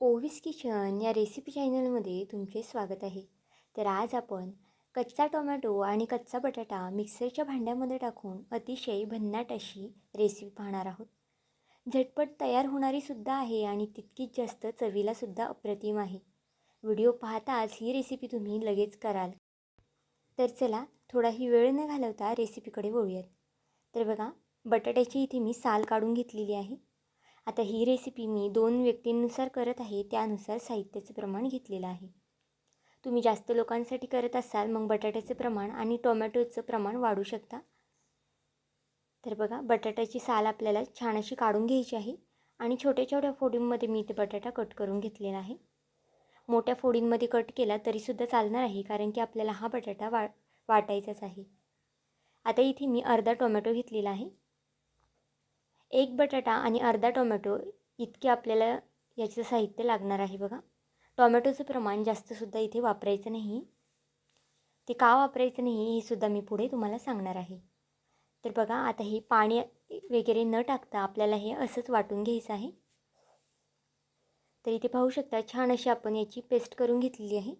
Ovis kitchen या recipe चॅनलमध्ये तुमचे स्वागत आहे. तर आज आपण कच्चा टोमॅटो आणि कच्चा बटाटा मिक्सरच्या भांड्यामध्ये टाकून अतिशय भन्नाट अशी रेसिपी पाहणार आहोत. झटपट तयार होणारीसुद्धा आहे आणि तितकीच जास्त चवीलासुद्धा अप्रतिम आहे. व्हिडिओ पाहताच ही रेसिपी तुम्ही लगेच कराल. तर चला थोडाही वेळ न घालवता रेसिपीकडे वळूयात. तर बघा बटाट्याची इथे मी साल काढून घेतलेली आहे. आता ही रेसिपी मी दोन व्यक्तींनुसार करत आहे त्यानुसार साहित्याचं प्रमाण घेतलेलं आहे. तुम्ही जास्त लोकांसाठी करत असाल मग बटाट्याचं प्रमाण आणि टोमॅटोचं प्रमाण वाढू शकता. तर बघा बटाट्याची साल आपल्याला छान अशी काढून घ्यायची आहे आणि छोट्या छोट्या फोडींमध्ये मी इथे बटाटा कट करून घेतलेला आहे. मोठ्या फोडींमध्ये कट केला तरीसुद्धा चालणार आहे कारण की आपल्याला हा बटाटा वा वाटायचाच आहे. आता इथे मी अर्धा टोमॅटो घेतलेला आहे. एक बटाटा आणि अर्धा टोमॅटो इतके आपल्याला याचं साहित्य लागणार आहे बघा. टोमॅटोचं प्रमाण जास्तसुद्धा इथे वापरायचं नाही. ते का वापरायचं नाही हे सुद्धा मी पुढे तुम्हाला सांगणार आहे. तर बघा आता हे पाणी वगैरे न टाकता आपल्याला हे असंच वाटून घ्यायचं आहे. तर इथे पाहू शकता छान अशी आपण याची पेस्ट करून घेतलेली आहे.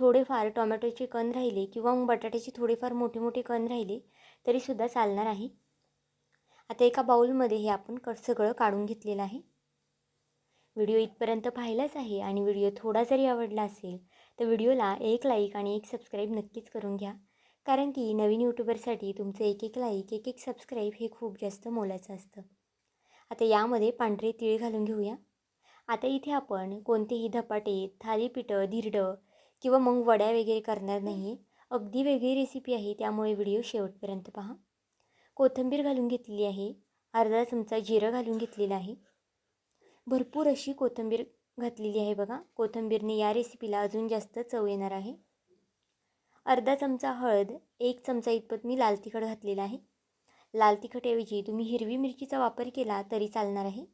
थोडेफार टोमॅटोचे कण राहिले किंवा मग बटाट्याचे थोडेफार मोठे मोठे कण राहिले तरीसुद्धा चालणार आहे. आता एका बाऊलमध्ये हे आपण क सगळं काढून घेतलेलं आहे. व्हिडिओ इथपर्यंत पाहिलाच आहे आणि व्हिडिओ थोडा जरी आवडला असेल तर व्हिडिओला एक लाईक आणि एक सबस्क्राईब नक्कीच करून घ्या. कारण की नवीन यूट्यूबरसाठी तुमचं एक एक लाईक एक एक सबस्क्राईब हे खूप जास्त मोलाचं असतं. आता यामध्ये पांढरे तीळ घालून घेऊया. आता इथे आपण कोणतेही धपाटे थालीपीठं धिरडं किंवा मग वड्या वगैरे करणार नाही. अगदी वेगळी रेसिपी आहे त्यामुळे व्हिडिओ शेवटपर्यंत पहा. कोथिंबीर घालून घेतलेली आहे. अर्धा चमचा जिरं घालून घेतलेलं आहे. भरपूर अशी कोथिंबीर घातलेली आहे बघा. कोथिंबीरने या रेसिपीला अजून जास्त चव येणार आहे. अर्धा चमचा हळद एक चमचा इतपत मी लाल तिखट घातलेला आहे. लाल तिखटऐवजी तुम्ही हिरवी मिरचीचा वापर केला तरी चालणार आहे.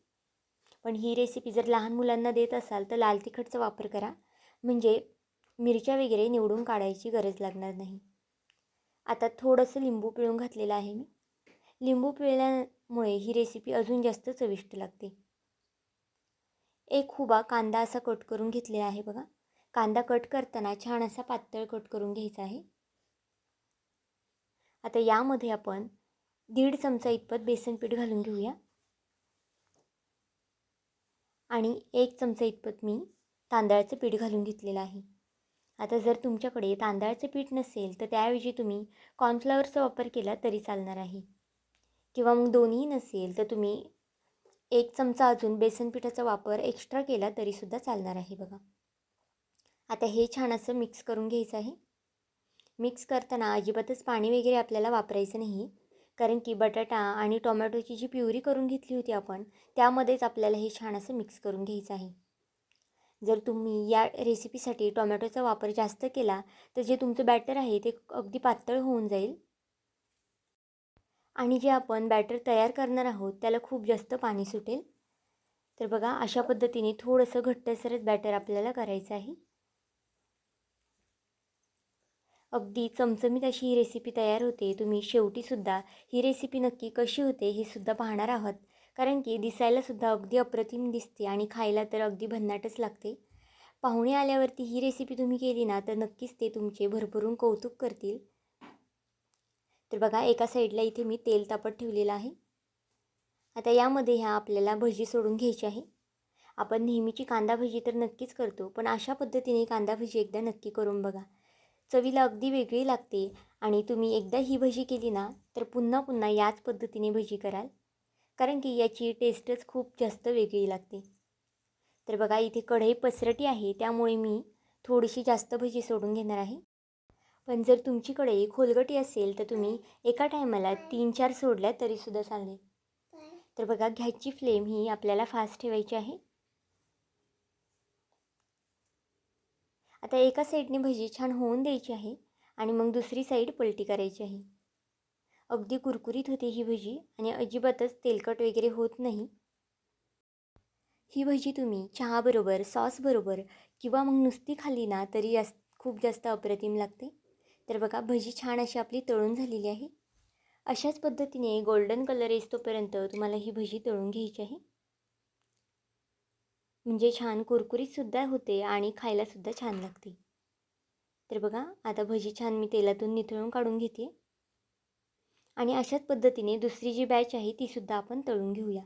पण ही रेसिपी जर लहान मुलांना देत असाल तर लाल तिखटचा वापर करा. म्हणजे मिरच्या वगैरे निवडून काढायची गरज लागणार नाही. आता थोडंसं लिंबू पिळून घातलेलं आहे मी. लिंबू पिळल्यामुळे ही रेसिपी अजून जास्त चविष्ट लागते. एक हुबा कांदा असा कट करून घेतलेला आहे बघा. कांदा कट करताना छान असा पातळ कट करून घ्यायचा आहे. आता यामध्ये आपण दीड चमचा इतपत बेसन पीठ घालून घेऊया. आणि एक चमचा इतपत मी तांदळाचं पीठ घालून घेतलेलं आहे. आता जर तुमच्याकडे तांदळाचं पीठ नसेल तर त्याऐवजी तुम्ही कॉर्नफ्लॉवरचा वापर केला तरी चालणार आहे. किंवा मग दोन्ही नसेल तर तुम्ही एक चमचा अजून बेसन पिठाचा वापर एक्स्ट्रा केला तरीसुद्धा चालणार आहे बघा. आता हे छान असं मिक्स करून घ्यायचं आहे. मिक्स करताना अजिबातच पाणी वगैरे आपल्याला वापरायचं नाही. कारण की बटाटा आणि टोमॅटोची जी प्युरी करून घेतली होती आपण त्यामध्येच आपल्याला हे छान असं मिक्स करून घ्यायचं आहे. जर तुम्ही या रेसिपीसाठी टोमॅटोचा वापर जास्त केला तर जे तुमचं बॅटर आहे ते अगदी पातळ होऊन जाईल. आणि जे आपण बॅटर तयार करणार आहोत त्याला खूप जास्त पाणी सुटेल. तर बघा अशा पद्धतीने थोडंसं घट्टसरच बॅटर आपल्याला करायचं आहे. अगदी चमचमीत अशी ही रेसिपी तयार होते. तुम्ही शेवटीसुद्धा ही रेसिपी नक्की कशी होते हे सुद्धा पाहणार आहात. कारण की दिसायलासुद्धा अगदी अप्रतिम दिसते आणि खायला तर अगदी भन्नाटच लागते. पाहुणे आल्यावरती ही रेसिपी तुम्ही केली ना तर नक्कीच ते तुमचे भरभरून कौतुक करतील. तर बघा एका साईडला इथे मी तेल तापत ठेवलेलं आहे. आता यामध्ये ह्या आपल्याला भजी सोडून घ्यायची आहे. आपण नेहमीची कांदा भजी तर नक्कीच करतो पण अशा पद्धतीने कांदा भजी एकदा नक्की करून बघा. चवीला अगदी वेगळी लागते आणि तुम्ही एकदा ही भजी केली ना तर पुन्हा पुन्हा याच पद्धतीने भजी कराल. कारण की याची टेस्टच खूप जास्त वेगळी लागते. तर बघा इथे कढई पसरटी आहे त्यामुळे मी थोडीशी जास्त भजी सोडून घेणार आहे. पण जर तुमच्याकडे खोलगटी असेल तर तुम्ही एका टायमाला तीन चार सोडल्या तरीसुद्धा चालेल. तर बघा गॅसची फ्लेम ही आपल्याला फास्ट ठेवायची आहे. आता एका साईडने भजी छान होऊन द्यायची आहे आणि मग दुसरी साईड पलटी करायची आहे. अगदी कुरकुरीत होते ही भजी आणि अजिबातच तेलकट वगैरे होत नाही. ही भजी तुम्ही चहाबरोबर सॉसबरोबर किंवा मग नुसती खाली ना तरी जास्त खूप जास्त अप्रतिम लागते. तर बघा भजी छान अशी आपली तळून झालेली आहे. अशाच पद्धतीने गोल्डन कलर येतोपर्यंत तुम्हाला ही भजी तळून घ्यायची आहे. म्हणजे छान कुरकुरीतसुद्धा होते आणि खायलासुद्धा छान लागते. तर बघा आता भजी छान मी तेलातून निथळून काढून घेते. आणि अशाच पद्धतीने दुसरी जी बॅच आहे तीसुद्धा आपण तळून घेऊया.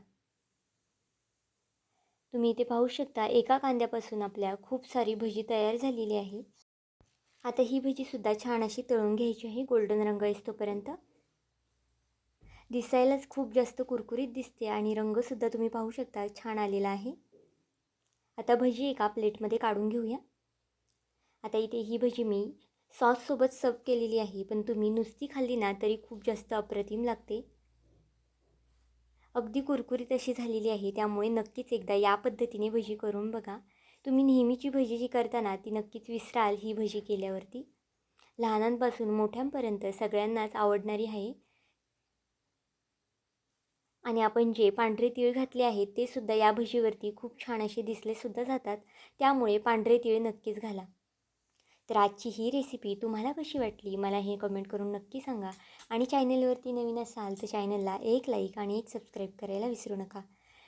तुम्ही इथे पाहू शकता एका कांद्यापासून आपल्या खूप सारी भजी तयार झालेली आहे. आता ही भजीसुद्धा छान अशी तळून घ्यायची आहे. गोल्डन रंग येतोपर्यंत दिसायलाच खूप जास्त कुरकुरीत दिसते आणि रंगसुद्धा तुम्ही पाहू शकता छान आलेला आहे. आता भजी एका प्लेटमध्ये काढून घेऊया. आता इथे ही भजी मी सॉससोबत सर्व केलेली आहे पण तुम्ही नुसती खाल्ली ना तरी खूप जास्त अप्रतिम लागते. अगदी कुरकुरीत अशी झालेली आहे त्यामुळे नक्कीच एकदा या पद्धतीने भजी करून बघा. तुम्ही नेहमीची भजी जी करताना ती नक्कीच विसराल ही भजी केल्यावरती. लहानांपासून मोठ्यांपर्यंत सगळ्यांनाच आवडणारी आहे. आणि आपण जे पांढरे तीळ घातले आहेत ते सुद्धा या भजीवरती खूप छान असे दिसलेसुद्धा जातात. त्यामुळे पांढरे तीळ नक्कीच घाला. तर आजची ही रेसिपी तुम्हाला कशी वाटली? मला हे कमेंट करून नक्की सांगा. आणि चॅनलवरती नवीन असाल तर चॅनलला एक लाईक आणि एक सबस्क्राईब करायला विसरू नका.